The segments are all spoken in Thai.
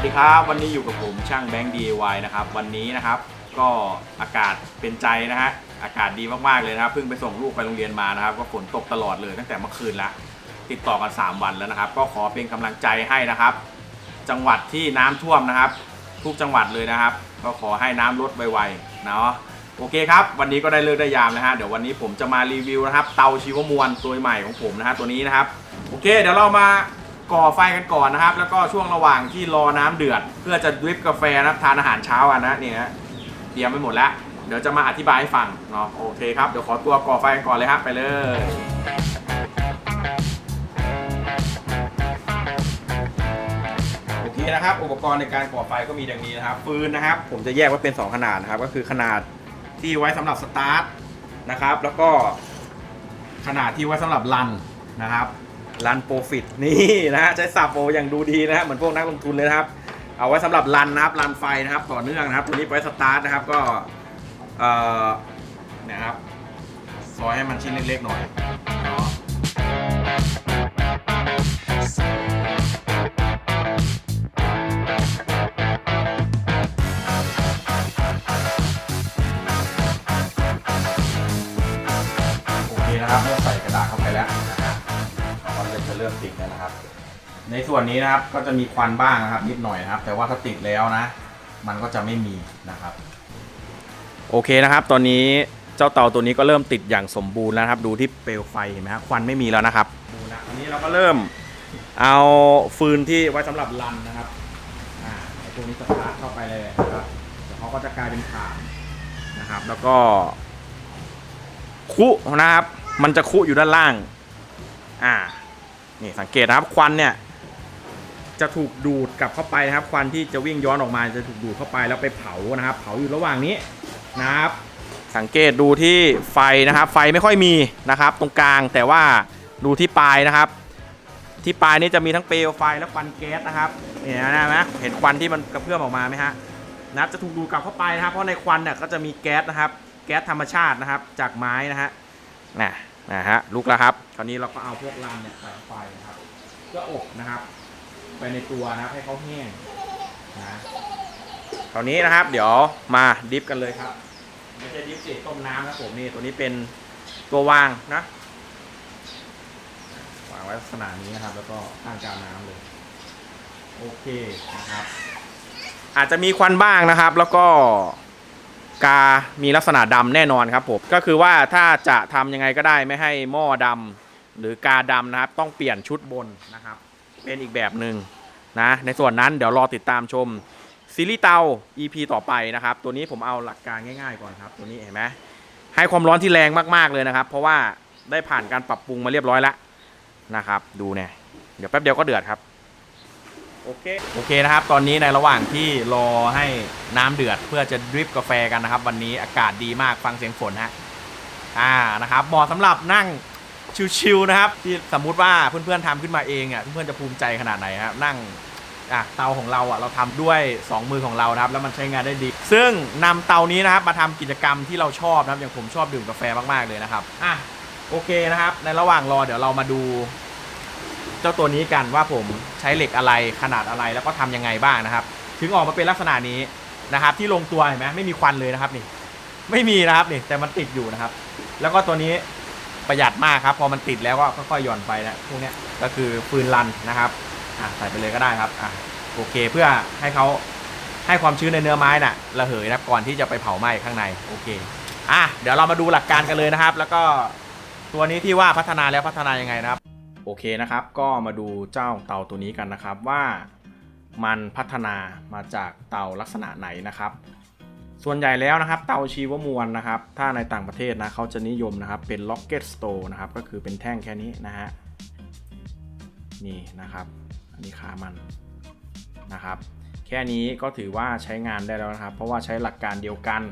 วัสดีครับ วันนี้อยู่กับผมช่างแบงค์ DIY นะครับ วันนี้นะครับก็อากาศเป็นใจนะฮะอากาศดีมากๆเลยนะครับเพิ่งไปส่งลูกไปโรงเรียนมานะครับ ก็ฝนตกตลอดเลยตั้งแต่เมื่อคืนละติดต่อกัน 3 วันแล้วนะครับ ก็ขอเป็นกำลังใจให้นะครับ จังหวัดที่น้ำท่วมนะครับ ทุกจังหวัดเลยนะครับ ก็ขอให้น้ำลดไวๆเนาะโอเคครับ วันนี้ก็ได้เลิกได้ยามนะฮะเดี๋ยววันนี้ผมจะมารีวิวนะครับ เตาชีวมวลตัวใหม่ของผมนะฮะตัวนี้นะครับโอเค เดี๋ยวเรามา ก่อไฟกันก่อนนะครับ แล้วก็ช่วงระหว่างที่รอน้ำเดือด เพื่อจะดริปกาแฟนะครับทานอาหารเช้ากันนะเนี่ยฮะเตรียมไปหมดแล้ว เดี๋ยวจะมาอธิบายให้ฟังเนาะโอเคครับเดี๋ยวขอตัวก่อไฟกันก่อนเลยครับไปเลยโอเคนะครับ อุปกรณ์ในการก่อไฟก็มีดังนี้นะครับฟืนนะครับ ผมจะแยกไว้เป็น 2 ขนาดนะครับ ก็คือขนาดที่ไว้สำหรับสตาร์ทนะครับ แล้วก็ขนาดที่ไว้สำหรับรันนะครับ รันโปรฟิตนี่นะฮะใช้สับโออย่างดูดีนะฮะเหมือนพวกนักลงทุนเลยนะครับ เอาไว้สำหรับรันนะครับรันไฟนะครับต่อเนื่องนะครับ ตัวนี้ไว้สตาร์ทนะครับก็เอ่อนะครับซอยให้มันชิ้นเล็กๆหน่อยเนาะโอเคนะครับเมื่อใส่กระดาษเข้าไปแล้ว ติดแล้วนะครับ ในส่วนนี้นะครับก็จะมีควันบ้างนะครับ นิดหน่อยนะครับ แต่ว่าถ้าติดแล้วนะ มันก็จะไม่มีนะครับ โอเคนะครับ ตอนนี้เจ้าเตาตัวนี้ก็เริ่มติดอย่างสมบูรณ์แล้วนะครับ ดูที่เปลวไฟเห็นไหมครับควันไม่มีแล้วนะครับดูนะอันนี้เราก็เริ่มเอาฟืนที่ไว้สำหรับรันนะครับอ่าไอ้พวกนี้สตาร์ทเข้าไปเลยนะครับเดี๋ยวเขาก็จะกลายเป็นถ่านนะครับ แล้วก็คุนะครับ มันจะคุอยู่ด้านล่าง อ่า นี่สังเกตนะครับควันเนี่ยจะถูกดูดกลับเข้าไปนะครับ ควันที่จะวิ่งย้อนออกมาจะถูกดูดเข้าไปแล้วไปเผานะครับ เผาอยู่ระหว่างนี้นะครับ สังเกตดูที่ไฟนะครับ ไฟไม่ค่อยมีนะครับ ตรงกลางแต่ว่าดูที่ปลายนะครับ ที่ปลายนี่จะมีทั้งเปลวไฟและควันแก๊สนะครับเห็นนะนะเห็นควันที่มันกระเพื่อมออกมาไหมฮะนะครับจะถูกดูดกลับเข้าไปนะครับ เพราะในควันเนี่ยก็จะมีแก๊สนะครับ แก๊สธรรมชาตินะครับ จากไม้นะฮะนะ นะฮะลุกแล้วครับ คราวนี้เราก็เอาพวกรังเนี่ยใส่ไฟนะครับเพื่ออบนะครับ ไปในตัวนะครับให้เขาแห้งนะคราวนี้นะครับ เดี๋ยวมาดิฟกันเลยครับไม่ใช่ดิฟสิต้มน้ำนะผมนี่ตัวนี้เป็นตัววางนะวางไว้ลักษณะนี้นะครับ แล้วก็ตั้งกลางน้ำเลยโอเคนะครับ อาจจะมีควันบ้างนะครับ แล้วก็ กา มีลักษณะดำแน่นอนครับผมก็คือว่าถ้าจะทำยังไงก็ได้ไม่ให้หม้อดำหรือกาดำนะครับ ต้องเปลี่ยนชุดบนนะครับ เป็นอีกแบบหนึ่งนะในส่วนนั้นเดี๋ยวรอติดตามชมซีรีส์เตา EP ต่อไปนะครับ ตัวนี้ผมเอาหลักการง่ายๆก่อนครับ ตัวนี้เห็นไหมให้ความร้อนที่แรงมากๆเลยนะครับ เพราะว่าได้ผ่านการปรับปรุงมาเรียบร้อยแล้วนะครับ ดูเนี่ยเดี๋ยวแป๊บเดียวก็เดือดครับ โอเคโอเคนะครับ ตอนนี้ในระหว่างที่รอให้น้ำเดือดเพื่อจะดริปกาแฟกันนะครับ วันนี้อากาศดีมากฟังเสียงฝนฮะอ่านะครับเหมาะสำหรับนั่งชิวๆนะครับ ที่สมมุติว่าเพื่อนๆทำขึ้นมาเองอะเพื่อนๆจะภูมิใจขนาดไหนครับนั่งอะเตาของเราอะเราทำด้วย 2 มือของเรานะครับ แล้วมันใช้งานได้ดี ซึ่งนำเตานี้นะครับมาทำกิจกรรมที่เราชอบนะครับอย่างผมชอบดื่มกาแฟมากๆเลยนะครับอะโอเคนะครับ ในระหว่างรอเดี๋ยวเรามาดู เจ้าตัวนี้กันว่าผมใช้เหล็กอะไรขนาดอะไรแล้วก็ทำยังไงบ้างนะครับ ถึงออกมาเป็นลักษณะนี้นะครับ ที่ลงตัวเห็นไหมไม่มีควันเลยนะครับนี่ ไม่มีนะครับนี่แต่มันติดอยู่นะครับ แล้วก็ตัวนี้ประหยัดมากครับ พอมันติดแล้วก็ค่อยๆหย่อนไปนะพวกนี้ก็คือฟืนรันนะครับอะใส่ไปเลยก็ได้ครับอะโอเคเพื่อให้เขาให้ความชื้นในเนื้อไม้น่ะระเหยนะก่อนที่จะไปเผาไหม้ข้างในโอเคอะเดี๋ยวเรามาดูหลักการกันเลยนะครับ แล้วก็ตัวนี้ที่ว่าพัฒนาแล้วพัฒนายังไงนะครับ โอเคนะครับ ก็มาดูเจ้าเต่าตัวนี้กันนะครับว่ามันพัฒนามาจากเต่าลักษณะไหนนะครับ ส่วนใหญ่แล้วนะครับ เต่าชีวมวลนะครับ ถ้าในต่างประเทศนะเขาจะนิยมนะครับเป็น Rocket Stove นะครับก็คือเป็นแท่งแค่นี้นะฮะนี่นะครับ อันนี้ขามันนะครับ แค่นี้ก็ถือว่าใช้งานได้แล้วนะครับ เพราะว่าใช้หลักการเดียวกัน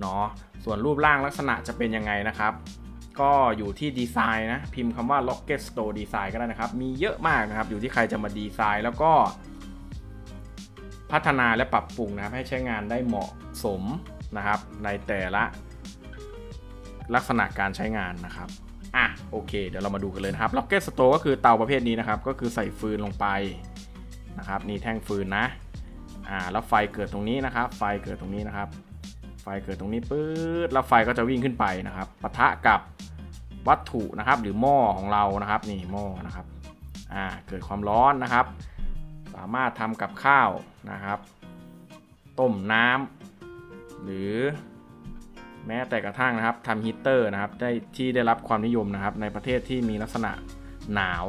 เนาะส่วนรูปร่างลักษณะจะเป็นยังไงนะครับ ก็อยู่ที่ดีไซน์นะ พิมพ์คำว่า Rocket Store Design ก็ได้นะครับ มีเยอะมากนะครับ อยู่ที่ใครจะมาดีไซน์แล้วก็ พัฒนาและปรับปรุงนะครับ ให้ใช้งานได้เหมาะสมนะครับ ในแต่ละ ลักษณะการใช้งานนะครับอะโอเค เดี๋ยวเรามาดูกันเลยนะครับ Rocket Store ก็คือเตาประเภทนี้นะครับ ก็คือใส่ฟืนลงไปนะครับ นี่แท่งฟืนนะอ่าแล้วไฟเกิดตรงนี้นะครับ ไฟเกิดตรงนี้นะครับ ไฟเกิดตรงนี้ปื๊ดแล้วไฟก็จะวิ่งขึ้นไปนะครับปะทะกับวัตถุนะครับหรือหม้อของเรานะครับนี่หม้อนะครับอ่าเกิดความร้อนนะครับ สามารถทำกับข้าวนะครับ ต้มน้ำหรือแม้แต่กระทั่งนะครับทำฮีตเตอร์นะครับได้ที่ได้รับความนิยมนะครับ ในประเทศที่มีลักษณะหนาว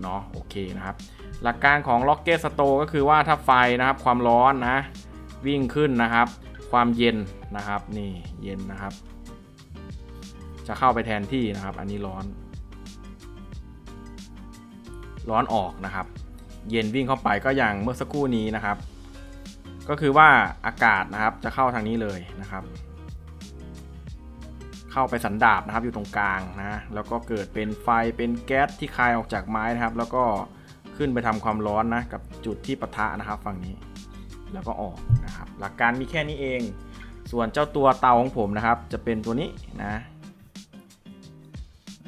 เนาะโอเคนะครับ หลักการของ Rocket Store ก็คือว่าถ้าไฟนะครับความร้อนนะวิ่งขึ้นนะครับ ความเย็นนะครับนี่เย็นนะครับ จะเข้าไปแทนที่นะครับ อันนี้ร้อน ร้อนออกนะครับ เย็นวิ่งเข้าไปก็อย่างเมื่อสักครู่นี้นะครับ ก็คือว่าอากาศนะครับจะเข้าทางนี้เลยนะครับ เข้าไปสันดาบนะครับอยู่ตรงกลางนะแล้วก็เกิดเป็นไฟเป็นแก๊สที่คายออกจากไม้นะครับ แล้วก็ขึ้นไปทำความร้อนนะกับจุดที่ปะทะนะครับฝั่งนี้ แล้วก็ออกนะครับ หลักการมีแค่นี้เอง ส่วนเจ้าตัวเตาของผมนะครับ จะเป็นตัวนี้นะ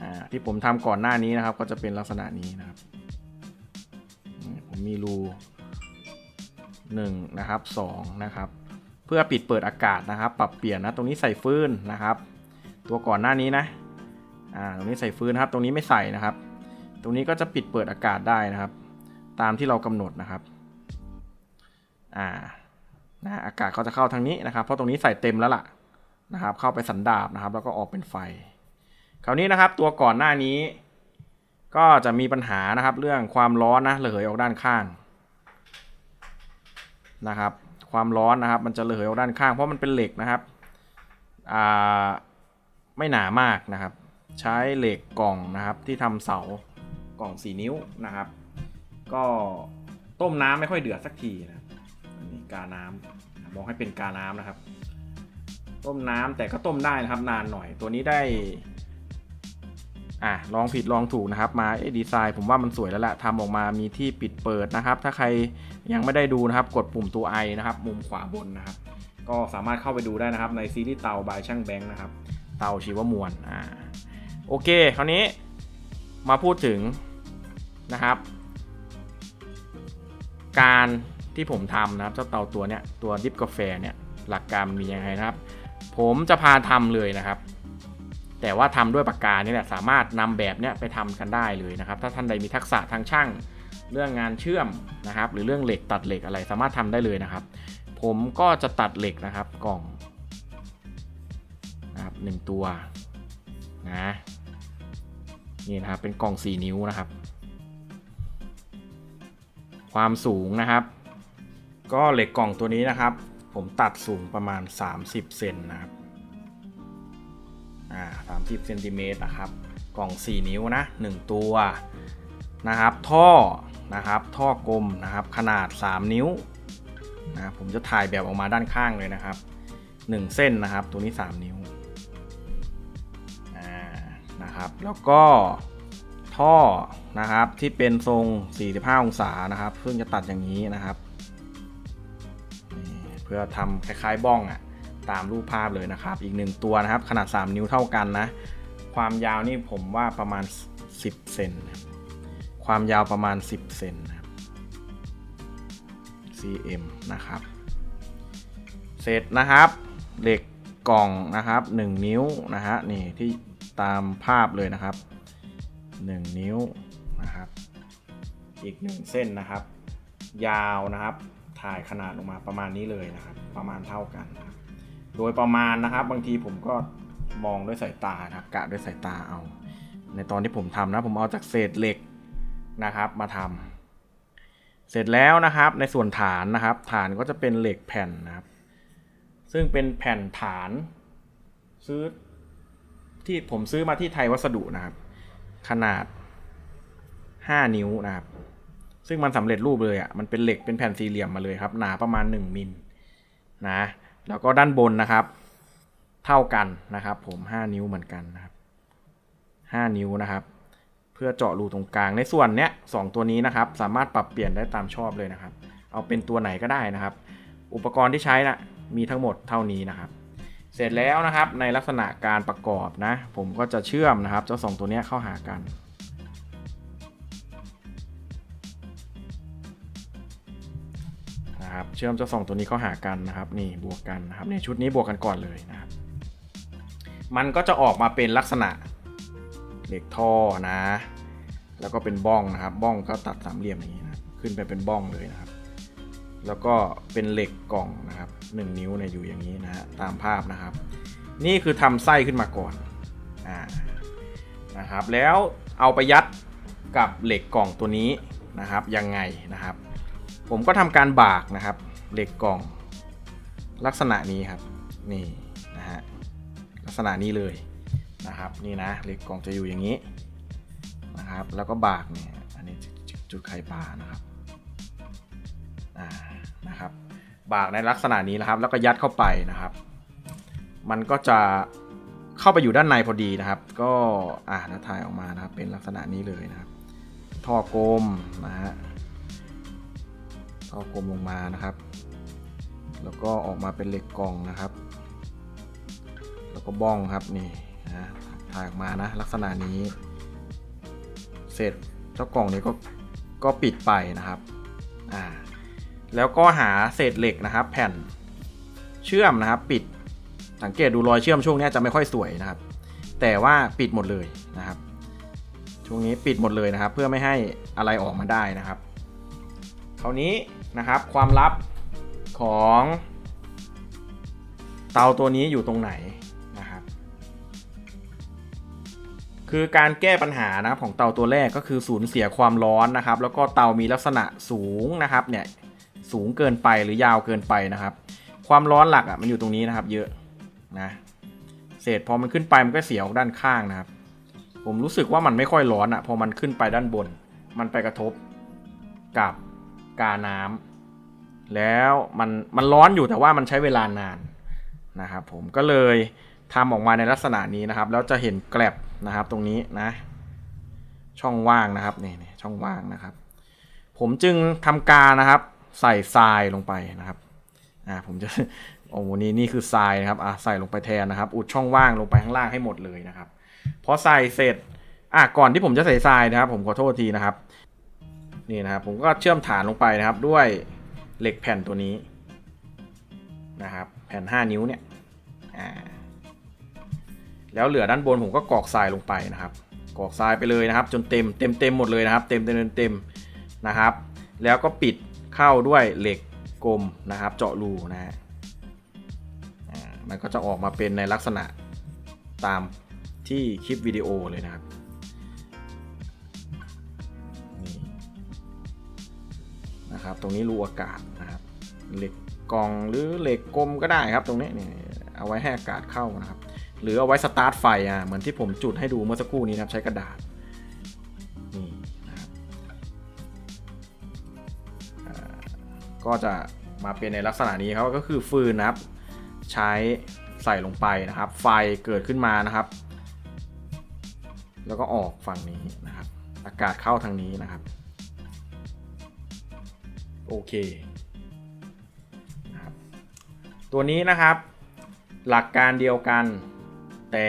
อ่าที่ผมทำก่อนหน้านี้นะครับ ก็จะเป็นลักษณะนี้นะครับ ผมมีรู1นะครับ2นะครับ เพื่อปิดเปิดอากาศนะครับ ปรับเปลี่ยนนะตรงนี้ใส่ฟืนนะครับ ตัวก่อนหน้านี้นะอ่าตรงนี้ใส่ฟืนนะครับ ตรงนี้ไม่ใส่นะครับ ตรงนี้ก็จะปิดเปิดอากาศได้นะครับ ตามที่เรากำหนดนะครับ อ่านะอากาศก็จะเข้าทางนี้นะครับเพราะตรงนี้ใส่เต็มแล้วล่ะนะครับเข้าไปสันดาบนะครับ แล้วก็ออกเป็นไฟ คราวนี้นะครับตัวก่อนหน้านี้ ก็จะมีปัญหานะครับเรื่องความร้อนนะระเหยออกด้านข้างนะครับความร้อนนะครับ มันจะระเหยออกด้านข้าง เพราะมันเป็นเหล็กนะครับอ่าไม่หนามากนะครับ ใช้เหล็กกล่องนะครับที่ทำเสากล่อง 4 นิ้วนะครับ ก็ต้มน้ำไม่ค่อยเดือดสักทีนะ กาน้ำมองให้เป็นกาน้ำนะครับ ต้มน้ำแต่ก็ต้มได้นะครับ นานหน่อยตัวนี้ได้ อะลองผิดลองถูกนะครับ มาดีไซน์ผมว่ามันสวยแล้วละทำออกมามีที่ปิดเปิดนะครับ ถ้าใครยังไม่ได้ดูนะครับ กดปุ่มตัวไอนะครับ มุมขวาบนนะครับ ก็สามารถเข้าไปดูได้นะครับ ในซีรีส์เตาบายช่างแบงค์นะครับ เตาชีวมวลอ่าโอเค คราวนี้มาพูดถึงนะครับ การ ที่ผมทำนะครับเจ้าเตาตัวเนี้ยตัวดิฟกาแฟเนี่ยหลักการมันมียังไงนะครับ ผมจะพาทำเลยนะครับ แต่ว่าทำด้วยปากกาเนี่แหละสามารถนำแบบเนี้ยไปทำกันได้เลยนะครับ ถ้าท่านใดมีทักษะทางช่างเรื่องงานเชื่อมนะครับ หรือเรื่องเหล็กตัดเหล็กอะไรสามารถทำได้เลยนะครับ ผมก็จะตัดเหล็กนะครับกล่องนะครับหนึ่งตัวนะนี่นะครับเป็นกล่อง 4 นิ้วนะครับ ความสูงนะครับ ก็เหล็กกล่องตัวนี้นะครับ ผมตัดสูงประมาณ 30 เซนนะครับอ่า30เซนติเมตรนะครับ กล่อง 4 นิ้วนะ 1 ตัวนะครับ ท่อนะครับ ท่อกลมนะครับ ขนาด 3 นิ้วนะผมจะถ่ายแบบออกมาด้านข้างเลยนะครับ 1 เส้นนะครับ ตัวนี้ 3 นิ้วนะครับ แล้วก็ท่อนะครับที่เป็นทรง 45 องศานะครับ ซึ่งจะตัดอย่างนี้นะครับ พื่อทำคล้ายๆบ้องอะ่ะตามรูปภาพเลยนะครับ อีกหนึ่งตัวนะครับ ขนาด 3 นิ้วเท่ากันนะ ความยาวนี่ผมว่าประมาณ 10เซนครับความยาวประมาณ 10เซนนะครับ cm นะครับ เสร็จนะครับ เหล็กกล่องนะครับ 1 นิ้วนะฮะนี่ที่ตามภาพเลยนะครับ 1 นิ้วนะครับ อีก 1 เส้นนะครับ ยาวนะครับ ถ่ายขนาดออกมาประมาณนี้เลยนะครับ ประมาณเท่ากันนะครับโดยประมาณนะครับบางทีผมก็มองด้วยสายตานะกะด้วยสายตาเอา ในตอนที่ผมทำนะผมเอาจากเศษเหล็กนะครับมาทำเสร็จแล้วนะครับในส่วนฐานนะครับ ฐานก็จะเป็นเหล็กแผ่นนะครับ ซึ่งเป็นแผ่นฐานซื้อที่ผมซื้อมาที่ไทยวัสดุนะครับ ขนาด 5 นิ้วนะครับ ซึ่งมันสำเร็จรูปเลยอะ่ะมันเป็นเหล็กเป็นแผ่นสี่เหลี่ยมมาเลยครับ หนาประมาณ 1มิลนะแล้วก็ด้านบนนะครับ เท่ากันนะครับ ผม 5 นิ้วเหมือนกันนะครับ 5 นิ้วนะครับ เพื่อเจาะรูตรงกลางในส่วนเนี้ยสองตัวนี้นะครับ สามารถปรับเปลี่ยนได้ตามชอบเลยนะครับ เอาเป็นตัวไหนก็ได้นะครับ อุปกรณ์ที่ใช้นะมีทั้งหมดเท่านี้นะครับ เสร็จแล้วนะครับในลักษณะการประกอบนะ ผมก็จะเชื่อมนะครับเจ้าสองตัวเนี้ยเข้าหากัน นะครับ เชื่อมเจ้าสองตัวนี้เข้าหากันนะครับ นี่บวกกันนะครับในชุดนี้บวกกันก่อนเลยนะครับ มันก็จะออกมาเป็นลักษณะเหล็กท่อนะ แล้วก็เป็นบ้องนะครับบ้องก็ตัดสามเหลี่ยมอย่างนี้นะขึ้นไปเป็นบ้องเลยนะครับ แล้วก็เป็นเหล็กกล่องนะครับหนึ่งนิ้วเนี่ยอยู่อย่างนี้นะฮะตามภาพนะครับ นี่คือทำไส้ขึ้นมาก่อนอ่านะครับ แล้วเอาไปยัดกับเหล็กกล่องตัวนี้นะครับยังไงนะครับ ผมก็ทำการบากนะครับ เหล็กกล่อง ลักษณะนี้ครับ นี่นะฮะลักษณะนี้เลยนะครับ นี่นะเหล็กกล่องจะอยู่อย่างนี้นะครับ แล้วก็บากเนี่ยอันนี้จุดไข่ปลานะครับอ่านะครับ บากในลักษณะนี้นะครับ แล้วก็ยัดเข้าไปนะครับ มันก็จะเข้าไปอยู่ด้านในพอดีนะครับ ก็อ่าแล้วถ่ายออกมานะครับเป็นลักษณะนี้เลยนะครับ ท่อกลมนะฮะ ท่อกลมลงมานะครับ แล้วก็ออกมาเป็นเหล็กกล่องนะครับ แล้วก็บ้องครับนี่นะถ่ายออกมานะลักษณะนี้ เสร็จเจ้ากล่องนี้ก็ก็ปิดไปนะครับอ่าแล้วก็หาเศษเหล็กนะครับ แผ่นเชื่อมนะครับ ปิดสังเกตดูรอยเชื่อมช่วงนี้จะไม่ค่อยสวยนะครับ แต่ว่าปิดหมดเลยนะครับ ช่วงนี้ปิดหมดเลยนะครับ เพื่อไม่ให้อะไรออกมาได้นะครับ คราวนี้นะครับความลับของเตาตัวนี้อยู่ตรงไหนนะครับ คือการแก้ปัญหานะครับของเตาตัวแรกก็คือสูญเสียความร้อนนะครับ แล้วก็เตามีลักษณะสูงนะครับเนี่ยสูงเกินไปหรือยาวเกินไปนะครับ ความร้อนหลักอะมันอยู่ตรงนี้นะครับ เยอะนะเศษพอมันขึ้นไปมันก็เสียออกด้านข้างนะครับ ผมรู้สึกว่ามันไม่ค่อยร้อนอะพอมันขึ้นไปด้านบน มันไปกระทบกับ กาน้ำแล้วมันมันร้อนอยู่แต่ว่ามันใช้เวลานานนะครับผมก็เลยทำออกมาในลักษณะนี้นะครับ แล้วจะเห็นแกลบนะครับตรงนี้นะ ช่องว่างนะครับนี่นี่ช่องว่างนะครับ ผมจึงทำการนะครับ ใส่ทรายลงไปนะครับอ่าผมจะโอ้โหนี่นี่คือทรายนะครับอ่าใส่ลงไปแทนนะครับ อุดช่องว่างลงไปข้างล่างให้หมดเลยนะครับพอใส่เสร็จอะก่อนที่ผมจะใส่ทรายนะครับ ผมขอโทษทีนะครับ นี่นะครับผมก็เชื่อมฐานลงไปนะครับด้วยเหล็กแผ่นตัวนี้นะครับแผ่น 5 นิ้วเนี่ยแล้วเหลือด้านบนผมก็กรอกทรายลงไปนะครับกรอกทรายไปเลยนะครับ จนเต็มเต็มเต็มหมดเลยนะครับ เต็มเต็มเต็มนะครับ แล้วก็ปิดเข้าด้วยเหล็กกลมนะครับ เจาะรูนะฮะมันก็จะออกมาเป็นในลักษณะตามที่คลิปวิดีโอเลยนะครับ นะครับ ตรงนี้รูอากาศนะครับเหล็กกล่องหรือเหล็กกลมก็ได้ครับ ตรงนี้เนี่ยเอาไว้ให้อากาศเข้านะครับ หรือเอาไว้สตาร์ทไฟอะเหมือนที่ผมจุดให้ดูเมื่อสักครู่นี้นะครับใช้กระดาษนี่นะครับก็จะมาเป็นในลักษณะนี้ครับก็คือฟืนนะครับ ใช้ใส่ลงไปนะครับ ไฟเกิดขึ้นมานะครับ แล้วก็ออกฝั่งนี้นะครับ อากาศเข้าทางนี้นะครับ โอเคตัวนี้นะครับ หลักการเดียวกัน แต่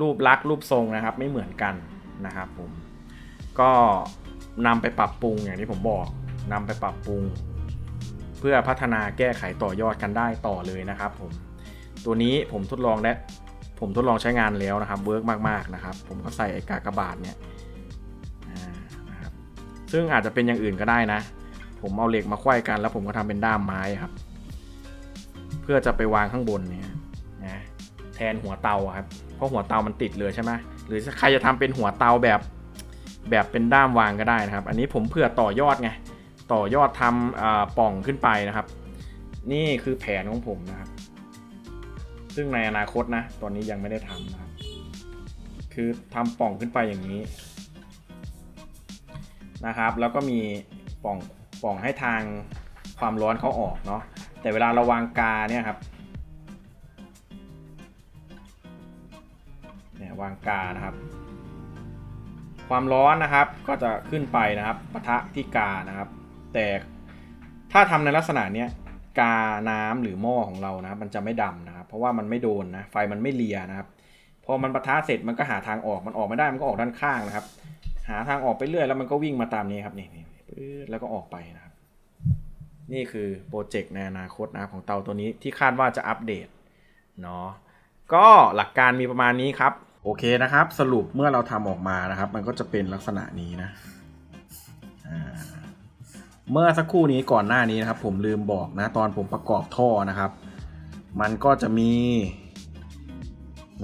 รูปลักษณ์รูปทรงนะครับไม่เหมือนกันนะครับผมก็นำไปปรับปรุงอย่างที่ผมบอกนำไปปรับปรุง เพื่อพัฒนาแก้ไขต่อยอดกันได้ต่อเลยนะครับผมตัวนี้ผมทดลองและผมทดลองใช้งานแล้วนะครับเวิร์กมากๆนะครับ ผมก็ใส่ไอกากบาทเนี่ยซึ่งอาจจะเป็นอย่างอื่นก็ได้นะ ผมเอาเหล็กมาควยกัน แล้วผมก็ทำเป็นด้ามไม้ครับ เพื่อจะไปวางข้างบนเนี่ยนะแทนหัวเตาครับ เพราะหัวเตามันติดเลยใช่ไหมหรือใครจะทำเป็นหัวเตาแบบแบบเป็นด้ามวางก็ได้นะครับ อันนี้ผมเพื่อต่อยอดไงต่อยอดทำอ่าป่องขึ้นไปนะครับ นี่คือแผนของผมนะครับ ซึ่งในอนาคตนะ ตอนนี้ยังไม่ได้ทำนะครับ คือทำป่องขึ้นไปอย่างนี้นะครับ แล้วก็มีป่อง ป่องให้ทางความร้อนเขาออกเนาะแต่เวลาเราวางกาเนี่ยครับเนี่ยวางกานะครับ ความร้อนนะครับก็จะขึ้นไปนะครับปะทะที่กานะครับ แต่ถ้าทำในลักษณะเนี้ยกาน้ำหรือหม้อของเรานะครับ มันจะไม่ดำนะครับ เพราะว่ามันไม่โดนนะไฟมันไม่เลียนะครับพอมันปะทะเสร็จมันก็หาทางออกมันออกไม่ได้มันก็ออกด้านข้างนะครับ หาทางออกไปเรื่อยแล้วมันก็วิ่งมาตามนี้ครับนี่ แล้วก็ออกไปนะครับ นี่คือโปรเจกต์ในอนาคตนะครับของเตาตัวนี้ที่คาดว่าจะอัปเดตเนาะก็หลักการมีประมาณนี้ครับ โอเคนะครับ สรุปเมื่อเราทำออกมานะครับ มันก็จะเป็นลักษณะนี้นะเมื่อสักครู่นี้ก่อนหน้านี้นะครับ ผมลืมบอกนะตอนผมประกอบท่อนะครับ มันก็จะมี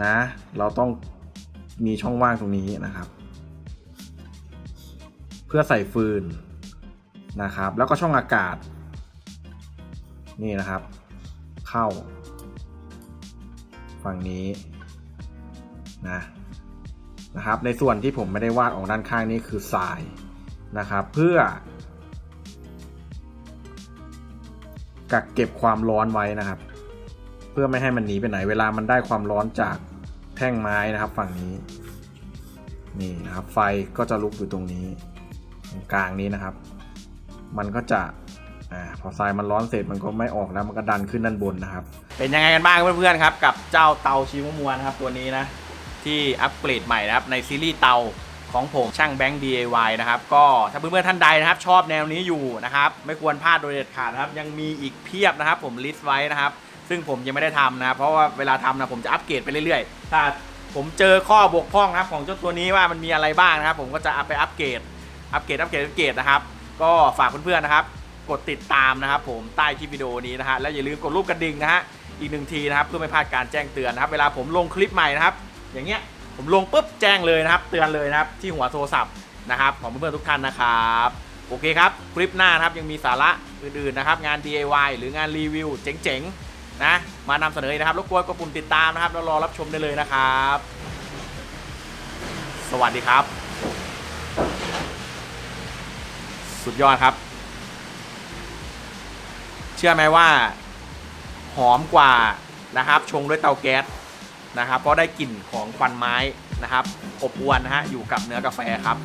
นะ เราต้องมีช่องว่างตรงนี้นะครับ เพื่อใส่ฟืน นะครับ แล้วก็ช่องอากาศ นี่นะครับ เข้า ฝั่งนี้นะนะครับ ในส่วนที่ผมไม่ได้วาดออกด้านข้างนี่คือทรายนะครับ เพื่อ กักเก็บความร้อนไว้นะครับ เพื่อไม่ให้มันหนีไปไหน เวลามันได้ความร้อนจากแท่งไม้นะครับ ฝั่งนี้นี่นะครับ ไฟก็จะลุกอยู่ตรงนี้ ตรงกลางนี้นะครับ มันก็จะอพอทรายมันร้อนเสร็จมันก็ไม่ออกแล้วมันก็ดันขึ้นด้านบนนะครับ เป็นยังไงกันบ้างเพื่อนๆครับ กับเจ้าเตาชิมมวนครับตัวนี้นะ ที่อัปเกรดใหม่นะครับในซีรีส์เตาของผมช่างแบงค์ DIY นะครับ ก็ถ้าเพื่อนๆท่านใดนะครับ ชอบแนวนี้อยู่นะครับ ไม่ควรพลาดโดยเด็ดขาดนะครับ ยังมีอีกเพียบนะครับ ผมลิสต์ไว้นะครับ ซึ่งผมยังไม่ได้ทำนะเพราะว่าเวลาทำนะผมจะอัปเกรดไปเรื่อยๆ ถ้าผมเจอข้อบกพร่องนะครับของเจ้าตัวนี้ว่ามันมีอะไรบ้างนะครับ ผมก็จะเอาไปอัปเกรดอัปเกรดอัปเกรดอัปเกรดนะครับ ก็ฝากเพื่อนๆนะครับ กดติดตามนะครับ ผมใต้คลิปวิดีโอนี้นะฮะแล้วอย่าลืมกดรูปกระดิ่งนะฮะอีกหนึ่งทีนะครับเพื่อไม่พลาดการแจ้งเตือนนะครับ เวลาผมลงคลิปใหม่นะครับ อย่างเงี้ยผมลงปุ๊บแจ้งเลยนะครับ เตือนเลยนะครับที่หัวโทรศัพท์นะครับของเพื่อนๆทุกท่านนะครับโอเคครับคลิปหน้านะครับยังมีสาระอื่นๆนะครับงาน DIY หรืองานรีวิวเจ๋งๆนะมานำเสนออีกนะครับรบกวนกดปุ่มติดตามนะครับแล้วรอรับชมได้เลยนะครับ สวัสดีครับ สุดยอดครับ เชื่อไหมว่า หอมกว่านะครับ ชงด้วยเตาแก๊สนะครับ เพราะได้กลิ่นของควันไม้นะครับ อบอวนนะฮะอยู่กับเนื้อกาแฟครับ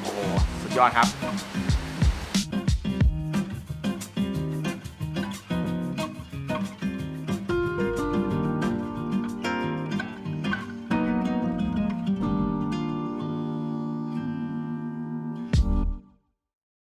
โอ้โห สุดยอดครับ